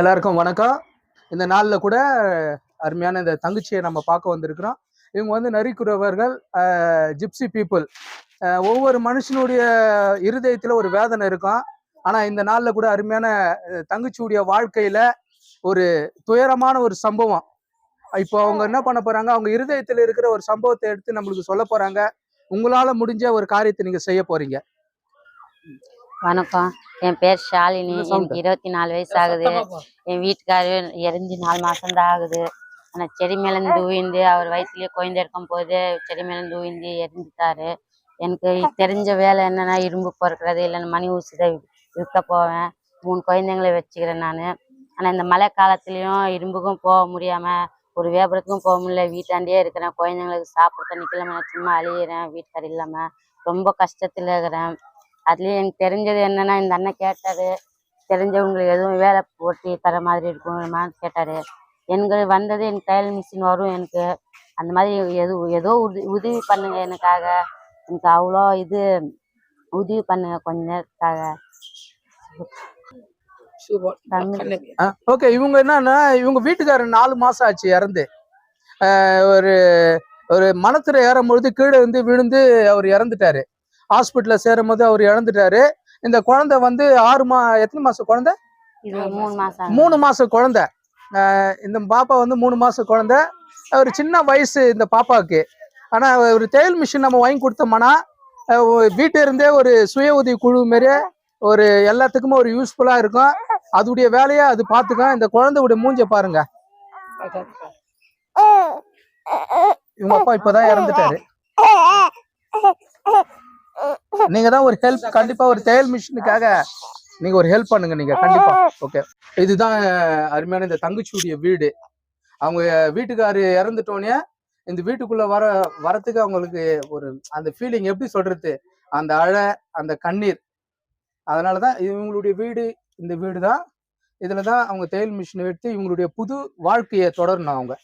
எல்லாருக்கும் வணக்கம். இந்த நாளில் கூட அருமையான இந்த தங்கச்சியை நம்ம பார்க்க வந்திருக்கிறோம். இவங்க வந்து நரிக்குறவர்கள் ஜிப்சி பீப்புள் ஒவ்வொரு மனுஷனுடைய இருதயத்தில் ஒரு வேதனை இருக்கும். ஆனால் இந்த நாளில் கூட அருமையான தங்கச்சியுடைய வாழ்க்கையில் ஒரு துயரமான ஒரு சம்பவம். இப்போ அவங்க என்ன பண்ண போகிறாங்க அவங்க இருதயத்தில் இருக்கிற ஒரு சம்பவத்தை எடுத்து நம்மளுக்கு சொல்ல போகிறாங்க உங்களால் முடிஞ்ச ஒரு காரியத்தை நீங்கள் செய்ய போகிறீங்க வணக்கம். என் பேர் ஷாலினி. எனக்கு இருபத்தி நாலு வயசு ஆகுது. என் வீட்டுக்காரர் இறந்து நாலு மாசம் தான் ஆகுது. ஆனா செடி மேலேருந்து உயிந்து அவர் வயிற்றுலயே குழந்தை இருக்கும் போது செடி மேலேருந்து உயிந்து இறந்துட்டாரு எனக்கு தெரிஞ்ச வேலை என்னன்னா இரும்பு பொறுக்கிறது இல்லைன்னா மணி ஊசி தான் விற்க போவேன். மூணு குழந்தைங்களை வச்சுக்கிறேன் நான். ஆனா இந்த மழை காலத்துலயும் இரும்புக்கும் போக முடியாம ஒரு வியாபாரத்துக்கும் போக முடியல. வீட்டாண்டே இருக்கிறேன். குழந்தைங்களுக்கு சாப்பிட நான் சும்மா அழியிறேன் வீட்டுக்காரர் இல்லாம. ரொம்ப கஷ்டத்துல இருக்கிறேன். அதுலயும் எனக்கு தெரிஞ்சது என்னன்னா இந்த அண்ணன் கேட்டாரு. தெரிஞ்சவங்களுக்கு எதுவும் வேலை போட்டி தர மாதிரி இருக்குமான்னு கேட்டாரு. எனக்கு வந்தது எனக்கு தையல் மிஷின் வரும் எனக்கு. அந்த மாதிரி எது ஏதோ உதவி உதவி பண்ணுங்க எனக்காக. எனக்கு அவ்வளோ இது உதவி பண்ணுங்க கொஞ்ச நேரத்துக்காக. ஓகே இவங்க என்னன்னா இவங்க வீட்டுக்காரர் நாலு மாசம் ஆச்சு இறந்து. ஒரு ஒரு மனத்துல ஏறும் பொழுது கீழே வந்து விழுந்து அவர் இறந்துட்டாரு. ஹாஸ்பிட்டல்ல சேரும் போது அவர் இறந்துட்டாரு. இந்த குழந்தை வந்து ஆறு மா எத்தனை மாசம் குழந்தை? மூணு மாசம் குழந்தை. இந்த பாப்பா வந்து மூணு மாசம் குழந்தை. ஒரு சின்ன வயசு இந்த பாப்பாவுக்கு. ஆனா ஒரு தையல் மிஷின் நம்ம வாங்கி கொடுத்தோம்னா அஹ் ஒ- வீட்டு இருந்தே ஒரு சுய உதவி குழு மாரி ஒரு எல்லாத்துக்குமே ஒரு யூஸ்ஃபுல்லா இருக்கும். அதுடைய வேலையை அது பார்த்துக்கும். இந்த குழந்தையுடைய மூஞ்ச பாருங்க. இவங்க அப்பா இப்பதான் இறந்துட்டாரு. நீங்க தான் ஒரு ஹெல்ப் கண்டிப்பா ஒரு தையல் மிஷினுக்காக நீங்க ஒரு ஹெல்ப் பண்ணுங்க நீங்க கண்டிப்பா. ஓகே இதுதான் அருமையான இந்த தங்கச்சியுடைய வீடு. அவங்க வீட்டுக்காரு இறந்துட்டோன்னே இந்த வீட்டுக்குள்ள வர வரத்துக்கு அவங்களுக்கு ஒரு அந்த ஃபீலிங் எப்படி சொல்றது? அந்த அழை அந்த கண்ணீர். அதனாலதான் இவங்களுடைய வீடு இந்த வீடு தான் இதுல தான் அவங்க தையல் மிஷினை எடுத்து இவங்களுடைய புது வாழ்க்கையை தொடரணும் அவங்க.